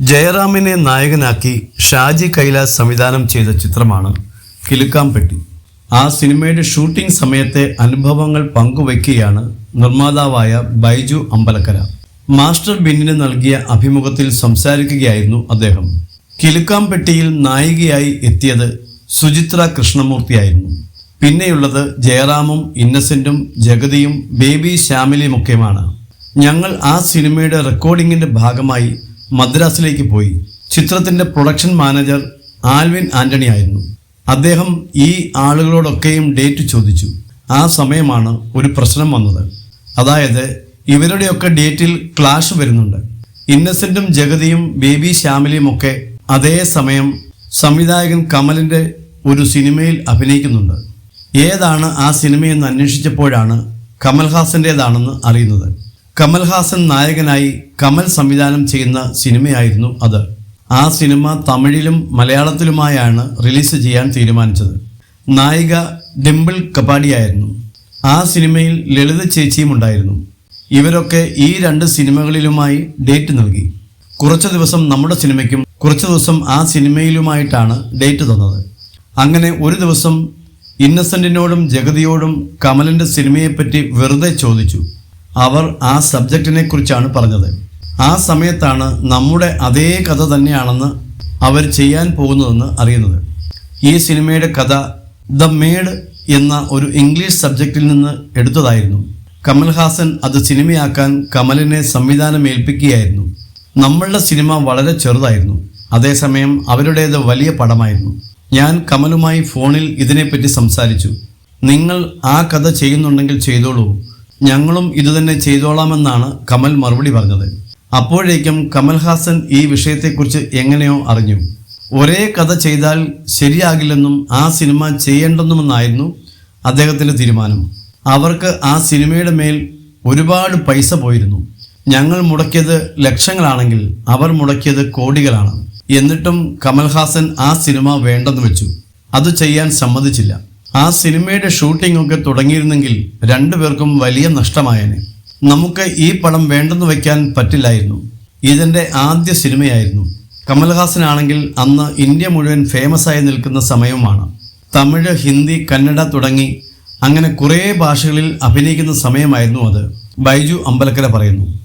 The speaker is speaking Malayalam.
ജയറാമിനെ നായകനാക്കി ഷാജി കൈലാസ് സംവിധാനം ചെയ്ത ചിത്രമാണ് കിലുക്കാംപെട്ടി ആ സിനിമയുടെ ഷൂട്ടിംഗ് സമയത്തെ അനുഭവങ്ങൾ പങ്കുവയ്ക്കുകയാണ് നിർമ്മാതാവായ ബൈജു അമ്പലക്കര. മാസ്റ്റർ ബിന്നിന് നൽകിയ അഭിമുഖത്തിൽ സംസാരിക്കുകയായിരുന്നു അദ്ദേഹം. കിലുക്കാംപെട്ടിയിൽ നായികയായി എത്തിയത് സുചിത്ര കൃഷ്ണമൂർത്തിയായിരുന്നു. പിന്നെയുള്ളത് ജയറാമും ഇന്നസെന്റും ജഗതിയും ബേബി ശ്യാമിലിയുമൊക്കെയുമാണ്. ഞങ്ങൾ ആ സിനിമയുടെ റെക്കോർഡിങ്ങിന്റെ ഭാഗമായി മദ്രാസിലേക്ക് പോയി. ചിത്രത്തിന്റെ പ്രൊഡക്ഷൻ മാനേജർ ആൽവിൻ ആന്റണി ആയിരുന്നു. അദ്ദേഹം ഈ ആളുകളോടൊക്കെയും ഡേറ്റ് ചോദിച്ചു. ആ സമയമാണ് ഒരു പ്രശ്നം വന്നത്. അതായത് ഇവരുടെയൊക്കെ ഡേറ്റിൽ ക്ലാഷ് വരുന്നുണ്ട്. ഇന്നസെന്റും ജഗതിയും ബേബി ശ്യാമിലിയും ഒക്കെ അതേ സമയം സംവിധായകൻ കമലിന്റെ ഒരു സിനിമയിൽ അഭിനയിക്കുന്നുണ്ട്. ഏതാണ് ആ സിനിമയെന്ന് അന്വേഷിച്ചപ്പോഴാണ് കമൽഹാസന്റേതാണെന്ന് അറിയുന്നത്. കമൽഹാസൻ നായകനായി കമൽ സംവിധാനം ചെയ്യുന്ന സിനിമയായിരുന്നു അത്. ആ സിനിമ തമിഴിലും മലയാളത്തിലുമായാണ് റിലീസ് ചെയ്യാൻ തീരുമാനിച്ചത്. നായിക ഡിംപിൾ കപാഡിയായിരുന്നു ആ സിനിമയിൽ ലളിത ചേച്ചിയും ഉണ്ടായിരുന്നു. ഇവരൊക്കെ ഈ രണ്ട് സിനിമകളിലുമായി ഡേറ്റ് നൽകി. കുറച്ച് ദിവസം നമ്മുടെ സിനിമയ്ക്കും കുറച്ച് ദിവസം ആ സിനിമയിലുമായിട്ടാണ് ഡേറ്റ് തന്നത്. അങ്ങനെ ഒരു ദിവസം ഇന്നസെന്റിനോടും ജഗതിയോടും കമലിന്റെ സിനിമയെപ്പറ്റി വെറുതെ ചോദിച്ചു. അവർ ആ സബ്ജക്റ്റിനെ കുറിച്ചാണ് പറഞ്ഞത്. ആ സമയത്താണ് നമ്മുടെ അതേ കഥ തന്നെയാണെന്ന് അവർ ചെയ്യാൻ പോകുന്നതെന്ന് അറിയുന്നത്. ഈ സിനിമയുടെ കഥ ദ മേഡ് എന്ന ഒരു ഇംഗ്ലീഷ് സബ്ജക്റ്റിൽ നിന്ന് എടുത്തതായിരുന്നു. കമൽഹാസൻ അത് സിനിമയാക്കാൻ കമലിനെ സംവിധാനം ഏൽപ്പിക്കുകയായിരുന്നു നമ്മളുടെ സിനിമ വളരെ ചെറുതായിരുന്നു. അതേസമയം അവരുടേത് വലിയ പടമായിരുന്നു. ഞാൻ കമലുമായി ഫോണിൽ ഇതിനെപ്പറ്റി സംസാരിച്ചു. നിങ്ങൾ ആ കഥ ചെയ്യുന്നുണ്ടെങ്കിൽ ചെയ്തോളൂ. ഞങ്ങളും ഇതുതന്നെ ചെയ്തോളാമെന്നാണ് കമൽ മറുപടി പറഞ്ഞത്. അപ്പോഴേക്കും കമൽഹാസൻ ഈ വിഷയത്തെക്കുറിച്ച് എങ്ങനെയോ അറിഞ്ഞു. ഒരേ കഥ ചെയ്താൽ ശരിയാകില്ലെന്നും ആ സിനിമ ചെയ്യേണ്ടെന്നുമെന്നായിരുന്നു അദ്ദേഹത്തിന്റെ തീരുമാനം. അവർക്ക് ആ സിനിമയുടെ മേൽ ഒരുപാട് പൈസ പോയിരുന്നു. ഞങ്ങൾ മുടക്കിയത് ലക്ഷങ്ങളാണെങ്കിൽ അവർ മുടക്കിയത് കോടികളാണ്. എന്നിട്ടും കമൽഹാസൻ ആ സിനിമ വേണ്ടെന്ന് വെച്ചു. അത് ചെയ്യാൻ സമ്മതിച്ചില്ല. ആ സിനിമയുടെ ഷൂട്ടിംഗ് ഒക്കെ തുടങ്ങിയിരുന്നെങ്കിൽ രണ്ടുപേർക്കും വലിയ നഷ്ടമായേനെ. നമുക്ക് ഈ പടം വേണ്ടെന്ന് വയ്ക്കാൻ പറ്റില്ലായിരുന്നു. ഇതിന്റെ ആദ്യ സിനിമയായിരുന്നു. കമൽഹാസനാണെങ്കിൽ അന്ന് ഇന്ത്യ മുഴുവൻ ഫേമസ് ആയി നിൽക്കുന്ന സമയവുമാണ് തമിഴ് ഹിന്ദി കന്നഡ തുടങ്ങി അങ്ങനെ കുറേ ഭാഷകളിൽ അഭിനയിക്കുന്ന സമയമായിരുന്നു അത്. ബൈജു അമ്പലക്കര പറയുന്നു.